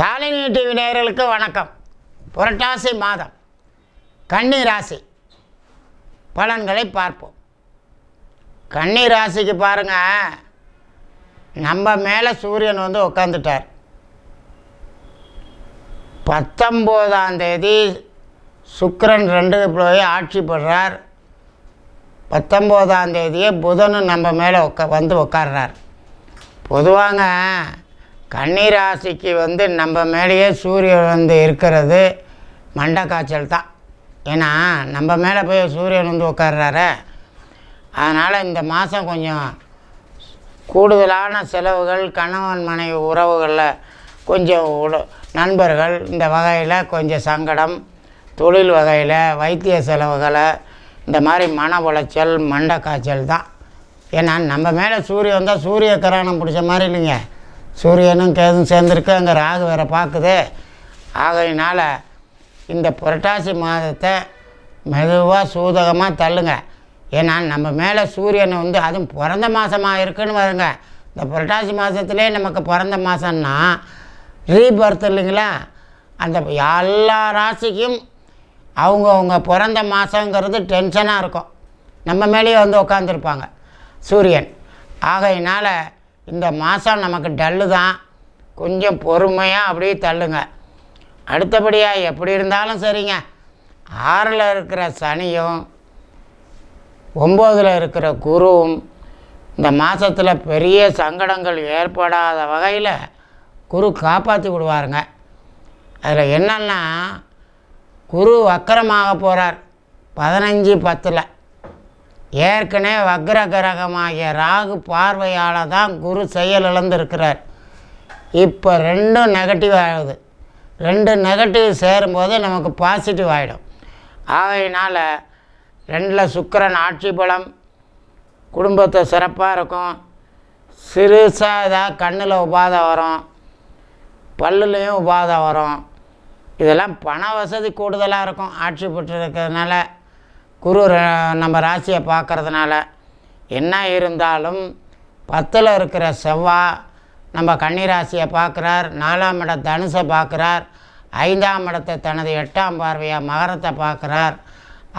Shalini TV நேயர்களுக்கு வணக்கம். புரட்டாசி மாதம். கன்னி ராசி. பலன்களை பார்ப்போம். கன்னி ராசிக்கு பாருங்கள் நம்ம மேலே சூரியன் வந்து உட்காந்துட்டார் பத்தொம்போதாம் தேதி சுக்கரன் ரெண்டு போய் ஆட்சி பெறார். பத்தொம்போதாம் தேதியே புதனும் நம்ம மேலே உட்கா வந்து உட்கார்றார் பொதுவாங்க கன்னிராசிக்கு வந்து நம்ம மேலேயே சூரியன் வந்து இருக்கிறது மண்டை காய்ச்சல் தான். ஏன்னா நம்ம மேலே போய் சூரியன் வந்து உட்கார்றாரு. அதனால் இந்த மாதம் கொஞ்சம் கூடுதலான செலவுகள் கணவன் மனைவி உறவுகளில் கொஞ்சம் உட நண்பர்கள் இந்த வகையில் கொஞ்சம் சங்கடம் தொழில் வகையில் வைத்திய செலவுகளை இந்த மாதிரி மன உளைச்சல் மண்டை காய்ச்சல் தான். ஏன்னா நம்ம மேலே சூரியன் வந்தால் சூரிய கிரகணம் பிடிச்ச மாதிரி இல்லைங்க. சூரியனும் கேதும் சேர்ந்துருக்கு அங்கே ராகு வேற பார்க்குது ஆகையினால் இந்த புரட்டாசி மாதத்தை மெதுவாக சூதகமாக தள்ளுங்க. ஏன்னா நம்ம மேலே சூரியன் வந்து அதுவும் பிறந்த மாதமாக இருக்குன்னு வருங்க. இந்த புரட்டாசி மாதத்துலேயே நமக்கு பிறந்த மாதம்னா ரீபர்த் இல்லைங்களா? அந்த எல்லா ராசிக்கும் அவங்கவுங்க பிறந்த மாதங்கிறது டென்ஷனாக இருக்கும். நம்ம மேலேயே வந்து உட்காந்துருப்பாங்க சூரியன். ஆகையினால் இந்த மாதம் நமக்கு டல்லு தான் கொஞ்சம் பொறுமையாக அப்படியே தள்ளுங்க. அடுத்தபடியாக எப்படி இருந்தாலும் சரிங்க. ஆறில் இருக்கிற சனியும் ஒம்போதில் இருக்கிற குருவும் இந்த மாதத்தில் பெரிய சங்கடங்கள் ஏற்படாத வகையில் குரு காப்பாற்றி விடுவாருங்க. அதில் என்னென்னா குரு வக்கரமாக போகிறார் பதினஞ்சு பத்தில். ஏற்கனவே வக்ர கிரகமாகிய ராகு பார்வையால் தான் குரு செயல் இழந்திருக்கிறார். இப்போ ரெண்டும் நெகட்டிவ் ஆகுது. ரெண்டு நெகட்டிவ் சேரும்போது நமக்கு பாசிட்டிவ் ஆகிடும் ஆகையினால் ரெண்டில் சுக்கரன் ஆட்சி பலம் குடும்பத்தை சிறப்பாக இருக்கும். சிறுசாக ஏதாவது கண்ணில் உபாதை வரும். பல்லுலேயும் உபாதை வரும். இதெல்லாம் பண வசதி கூடுதலாக இருக்கும் ஆட்சி பெற்றிருக்கிறதுனால. குரு நம்ம ராசியை பார்க்குறதுனால என்ன இருந்தாலும் பத்தில் இருக்கிற செவ்வாய் நம்ம கன்னிராசியை பார்க்குறார் நாலாம் இட தனுசை பார்க்குறார் ஐந்தாம் இடத்தை தனது எட்டாம் பார்வையாக மகரத்தை பார்க்குறார்.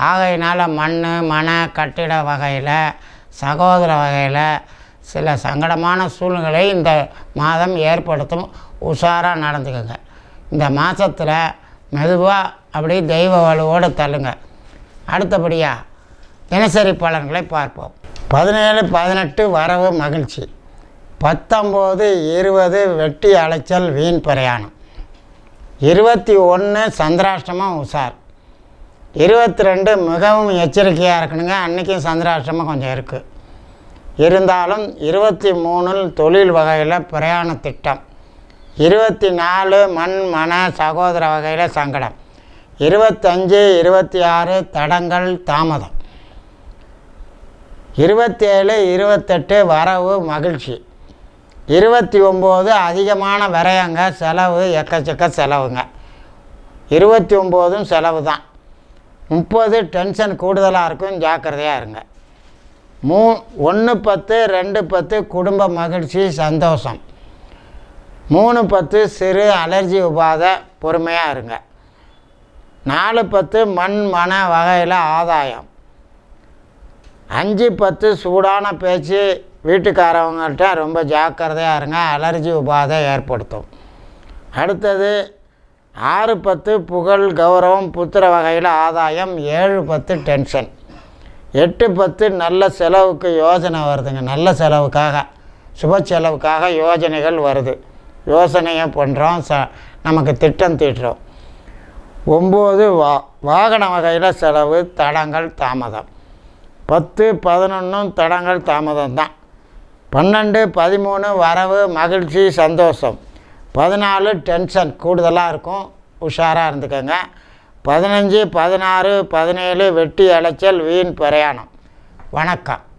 ஆகையினால் மண் மன கட்டிட வகையில் சகோதர வகையில் சில சங்கடமான சூழ்நிலை இந்த மாதம் ஏற்படுத்தும். உஷாராக நடந்துக்குங்க. இந்த மாதத்தில் மெதுவாக அப்படியே தெய்வ வலுவோடு தள்ளுங்கள் அடுத்தபடியாக தினசரி பலன்களை பார்ப்போம். பதினேழு பதினெட்டு வரவு மகிழ்ச்சி. பத்தொம்போது இருபது வெட்டி அலைச்சல் வீண் பிரயாணம். இருபத்தி ஒன்று சந்திராஷ்டமம் உஷார். இருபத்தி ரெண்டு மிகவும் எச்சரிக்கையாக இருக்கணுங்க. அன்றைக்கும் சந்திராஷ்டமம் கொஞ்சம் இருக்குது இருந்தாலும் இருபத்தி மூணில் தொழில் வகையில் பிரயாண திட்டம். இருபத்தி நாலு மண் மன சகோதர வகையில் சங்கடம். இருபத்தஞ்சு இருபத்தி ஆறு தடங்கள் தாமதம். இருபத்தேழு இருபத்தெட்டு வரவு மகிழ்ச்சி. இருபத்தி ஒம்பது அதிகமான விரயங்க செலவு எக்கச்சக்க செலவுங்க. இருபத்தி ஒம்போதும் செலவு தான். முப்பது டென்ஷன் கூடுதலாக இருக்கும் ஜாக்கிரதையாக இருங்க. மூ ஒன்று பத்து ரெண்டு பத்து குடும்ப மகிழ்ச்சி சந்தோஷம். மூணு பத்து சிறு அலர்ஜி உபாதை பொறுமையாக இருங்க. நாலு பத்து மண் மன வகையில் ஆதாயம். அஞ்சு பத்து சூடான பேச்சு வீட்டுக்காரவங்கள்ட்ட ரொம்ப ஜாக்கிரதையாக இருங்க அலர்ஜி உபாதை ஏற்படுத்தும். அடுத்தது ஆறு பத்து புகழ் கௌரவம் புத்திர வகையில் ஆதாயம் ஏழு பத்து டென்ஷன். எட்டு பத்து நல்ல செலவுக்கு யோசனை வருதுங்க நல்ல செலவுக்காக சுப செலவுக்காக யோஜனைகள் வருது. யோசனையை பண்ணுறோம் ச நமக்கு திட்டம் தீட்டுறோம். ஒம்பது வா வாகன வகையில் செலவு தடங்கள் தாமதம். பத்து பதினொன்றும் தடங்கள் தாமதம் தான். பன்னெண்டு பதிமூணு வரவு மகிழ்ச்சி சந்தோஷம். பதினாலு டென்ஷன் கூடுதலாக இருக்கும். உஷாராக இருந்துக்கோங்க. பதினஞ்சு பதினாறு பதினேழு வெட்டி அலைச்சல் வீண் பிரயாணம். வணக்கம்.